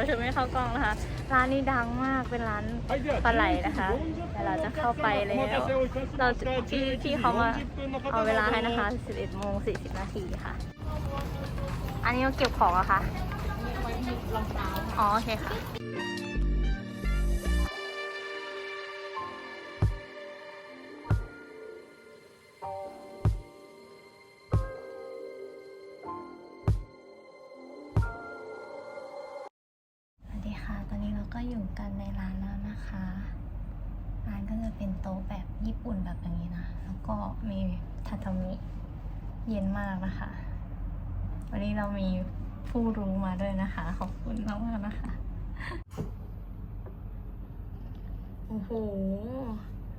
รับเชิญแขกรับเชิญไม่เข้ากล้องนะคะ ร้านนี้ดังมากเป็นร้านปลาไหลนะคะแต่เราจะเข้าไปแล้วเราที่ที่เขามาเอาเวลาให้นะคะ 11โมง40นาทีค่ะ อันนี้เราเก็บของอะคะอ๋อโอเคค่ะ ก็อยู่กันในร้านแล้วนะคะ ร้านก็จะเป็นโต๊ะแบบญี่ปุ่นแบบอย่างนี้นะ แล้วก็มีทาทามิเย็นมากนะคะ วันนี้เรามีผู้รู้มาด้วยนะคะ ขอบคุณมากมากๆนะคะ โอ้โห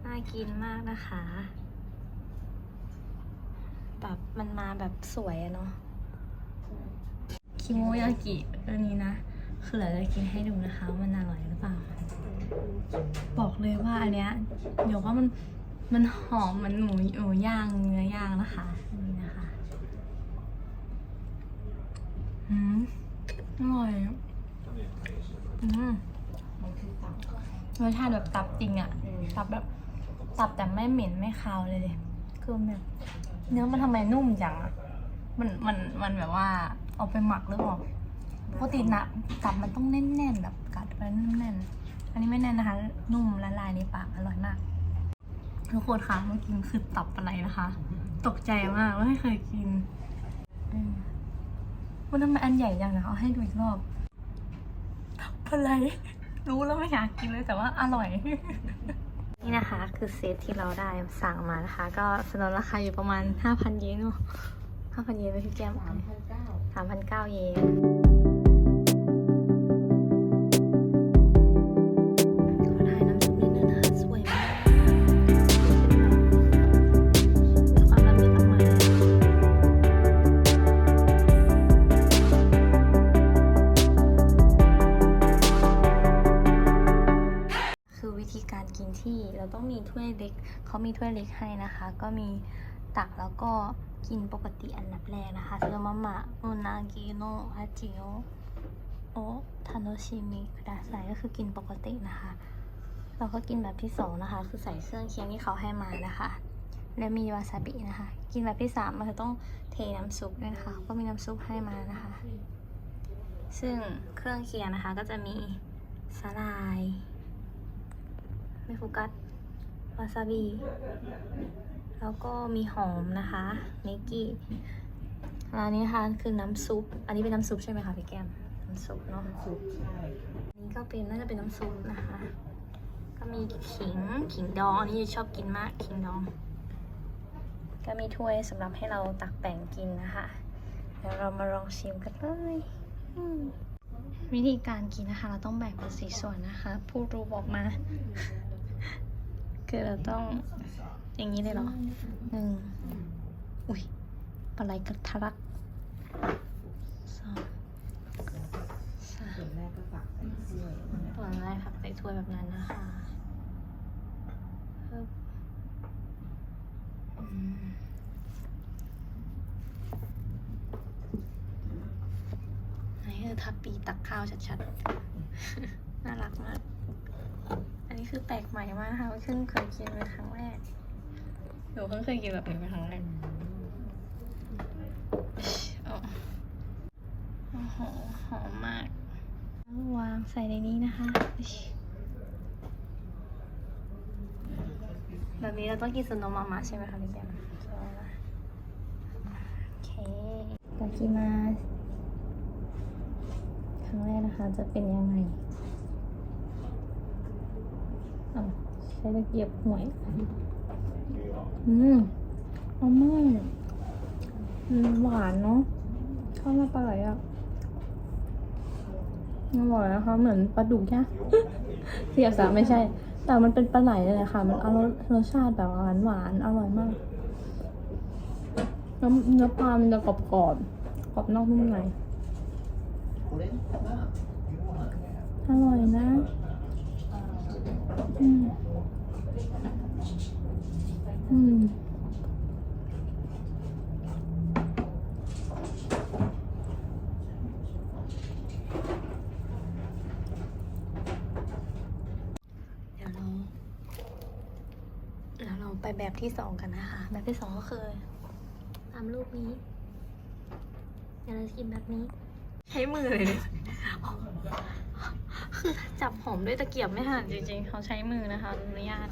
น่ากินมากนะคะ แบบมันมาแบบสวยอะเนาะ คิโมยากิตัวนี้นะ คือเราจะกินให้ดูนะคะว่ามันอร่อยหรือเปล่า บอกเลยว่าอันเนี้ยเดี๋ยวว่ามันมันหอมเหมันหมูหมูย่างเนื้อย่างนะคะนี่นะคะอืมอร่อยอืมรสชาติแบบตับจริงอะตับแบบตับแต่ไม่เหม็นไม่คาวเลยเลยคือแบบเนื้อมันทำไมนุ่มจังอะมันมันมันแบบว่าเอาไปหมักหรือเปล่า ปกตินะตับมันต้องแน่นๆแบบกัดไปแน่นๆอันนี้ไม่แน่นนะคะ นุ่มละลายในปากอร่อยมาก ทุกคนคะเมื่อกี้มันคือตับอะไรนะคะ ตกใจมากว่าไม่เคยกินอืมมันทำไมอันใหญ่จังนะเอาให้ดูอีกรอบตับอะไรรู้แล้วไม่อยากกินเลยแต่ว่าอร่อย นี่นะคะคือเซตที่เราได้สั่งมานะคะ ก็สนนราคาอยู่ประมาณ 5,000 เยนเนอะ5,000เยนไปพี่แก้มสามพันเก้าสามพันเก้าเยน ธีการกินที่เราต้องมีถ้วยเล็กเขามีถ้วยเล็กให้นะคะ ก็มีตักแล้วก็กินปกติอันดับแรกนะคะซึ่งมามะโอนากิโนอาจิโอโอทานโนชิมิกระใส่ก็คือกินปกตินะคะ เราก็กินแบบที่สองนะคะ คือใส่เครื่องเคียงที่เขาให้มานะคะ แล้วมีวาซาบินะคะ กินแบบที่สามมันจะต้องเทน้ำซุปด้วยนะคะก็มีน้ำซุปให้มานะคะ ซึ่งเครื่องเคียงนะคะก็จะมีสลาย ไม่โฟกัสวาซาบิแล้วก็มีหอมนะคะเนกิร้านนี้นะคะคือน้ำซุป อันนี้เป็นน้ำซุปใช่ไหมคะพี่แก้มน้ำซุปเนาะสุกใช่อันนี้ก็เป็นน่าจะเป็นน้ำซุปนะคะ ก็มีขิงขิงดองอันนี้ชอบกินมากขิงดอง ก็มีถ้วยสำหรับให้เราตักแบ่งกินนะคะเดี๋ยวเรามาลองชิมกันเลยอืมวิธีการกินนะคะ เราต้องแบ่งเป็นสี่ส่วนนะคะ ผู้รู้บอกมา คือเราต้องอย่างนี้เลยเหรอหนึ่งอุ้ยปลาไหลกระทะลักสองสามส่วนแรกก็ฝากใส่ถ้วยส่วนแรกผักใส่ถ้วยแบบนั้นนะคะนี่คือทับปีตักข้าวชัดๆ น่ารักมาก อันนี้คือแปลกใหม่มากนะคะเพิ่งเคยกินเป็นครั้งแรกหนูเพิ่งเคยกินแบบนี้เป็นครั้งแรกอ๋อโอ้โหหอมมาก วางใส่ในนี้นะคะแบบนี้เราต้องกินสโนมามาใช่ไหมคะพี่แก้มใช่ไหมโอเคตากิมา ครั้งแรกนะคะจะเป็นยังไงอะ ใช้ตะเกียบหวย อืมอมากอืมหวานเนาะข้าวมาปลาไหลอะอร่อยนะคะเหมือนปลาดุกย่างเสียบสาไม่ใช่ แต่มันเป็นปลาไหลเลยแหละค่ะ มันอร่อยรสชาติแบบหวานหวานๆอร่อยมากแล้วเนื้อปลามันจะกรอบกรอบๆกรอบนอกนุ่มในอร่อยนะ อืวเราไปแบบที่สองกันนะคะ แบบที่สองก็คือตามรูปนี้เดี๋ยวเราจะกินแบบนี้ ใช้มือเลยเนี่ยคือจับหอมด้วยตะเกียบไม่ทันจริงๆ เขาใช้มือนะคะอนุญาต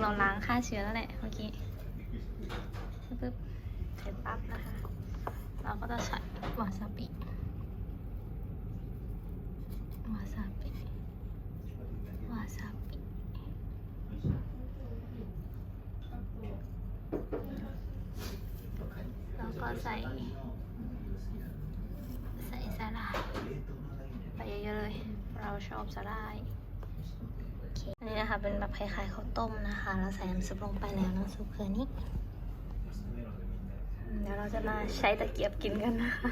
เราล้างฆ่าเชื้อแล้วแหละเมื่อกี้ปึ๊บเสร็จปั๊บนะคะ เราก็จะใส่วาซาบิวาซาบิวาซาบิแล้วก็ใส่ ใส่สาหร่ายไปเยอะๆเลย เรา ชอบจะได้อันนี้นะคะเป็นแบบคล้ายๆข้าวต้มนะคะเราใส่น้ำซุปลงไปแล้วน้ำซุปคือนี้ เดี๋ยวเราจะมาใช้ตะเกียบกินกันนะคะ